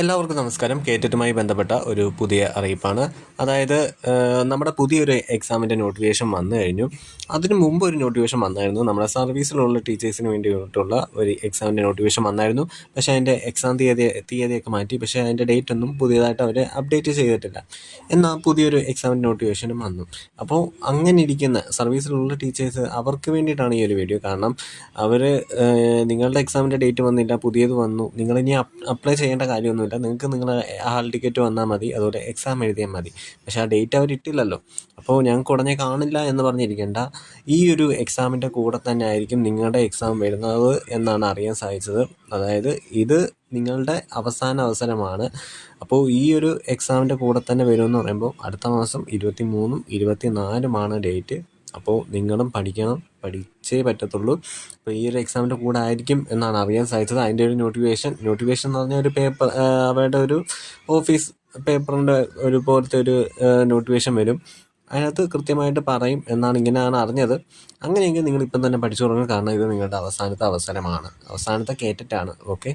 എല്ലാവർക്കും നമസ്കാരം. കേറ്ററ്റുമായി ബന്ധപ്പെട്ട ഒരു പുതിയ അറിയിപ്പാണ്. അതായത് നമ്മുടെ പുതിയൊരു എക്സാമിന്റെ നോട്ടിഫിക്കേഷൻ വന്നു കഴിഞ്ഞു. അതിന് മുമ്പ് ഒരു നോട്ടിഫിക്കേഷൻ വന്നായിരുന്നു. നമ്മുടെ സർവീസിലുള്ള ടീച്ചേഴ്സിന് വേണ്ടിയിട്ടുള്ള ഒരു എക്സാമിന്റെ നോട്ടിഫിക്കേഷൻ വന്നായിരുന്നു. പക്ഷേ അതിന്റെ എക്സാം തീയതി തീയതിയൊക്കെ മാറ്റി. പക്ഷേ അതിന്റെ ഡേറ്റ് ഒന്നും പുതിയതായിട്ട് അവർ അപ്ഡേറ്റ് ചെയ്തിട്ടില്ല. എന്നാൽ പുതിയൊരു എക്സാമിന്റെ നോട്ടിഫിക്കേഷനും വന്നു. അപ്പോൾ അങ്ങനെ ഇരിക്കുന്ന സർവീസിലുള്ള ടീച്ചേഴ്സ് അവർക്ക് വേണ്ടിയിട്ടാണ് ഈ ഒരു വീഡിയോ കാരണം അവർ നിങ്ങളുടെ എക്സാമിന്റെ ഡേറ്റ് വന്നില്ല പുതിയത് വന്നു. നിങ്ങളിനി അപ്ലൈ ചെയ്യേണ്ട കാര്യമൊന്നുമില്ല നിങ്ങൾക്ക് നിങ്ങളുടെ ഹാൾ ടിക്കറ്റ് വന്നാൽ മതി. അതുപോലെ എക്സാം എഴുതിയാൽ മതി. പക്ഷേ ആ ഡേറ്റ് അവർ ഇട്ടില്ലല്ലോ. അപ്പോൾ ഞങ്ങൾക്ക് ഉടനെ കാണില്ല എന്ന് പറഞ്ഞിരിക്കേണ്ട. ഈ ഒരു എക്സാമിന്റെ കൂടെ തന്നെ ആയിരിക്കും നിങ്ങളുടെ എക്സാം വരുന്നത് എന്നാണ് അറിയാൻ സാധിച്ചത്. അതായത് ഇത് നിങ്ങളുടെ അവസാന അവസരമാണ്. അപ്പോൾ ഈ ഒരു എക്സാമിന്റെ കൂടെ തന്നെ വരുമെന്ന് പറയുമ്പോൾ അടുത്ത മാസം ഇരുപത്തി മൂന്നും ഇരുപത്തി നാലുമാണ് ഡേറ്റ് അപ്പോൾ നിങ്ങളും പഠിക്കണം പഠിച്ചേ പറ്റത്തുള്ളൂ. അപ്പോൾ ഈ ഒരു എക്സാമിന്റെ കൂടെ ആയിരിക്കും എന്നാണ് അറിയാൻ സാധിച്ചത്. അതിന്റെ ഒരു നോട്ടിഫിക്കേഷൻ നോട്ടിഫിക്കേഷൻ എന്ന് പറഞ്ഞാൽ ഒരു പേപ്പർ അവരുടെ ഒരു ഓഫീസ് പേപ്പറിന്റെ ഒരു പോലത്തെ ഒരു നോട്ടിഫിക്കേഷൻ വരും. അതിനകത്ത് കൃത്യമായിട്ട് പറയും എന്നാണ് ഇങ്ങനെയാണ് അറിഞ്ഞത്. അങ്ങനെയെങ്കിൽ നിങ്ങൾ ഇപ്പം തന്നെ പഠിച്ചു തുടങ്ങുക. കാരണം ഇത് നിങ്ങളുടെ അവസാനത്തെ അവസരമാണ്. അവസാനത്തെ കേറ്ററ്റാണ് ഓക്കെ?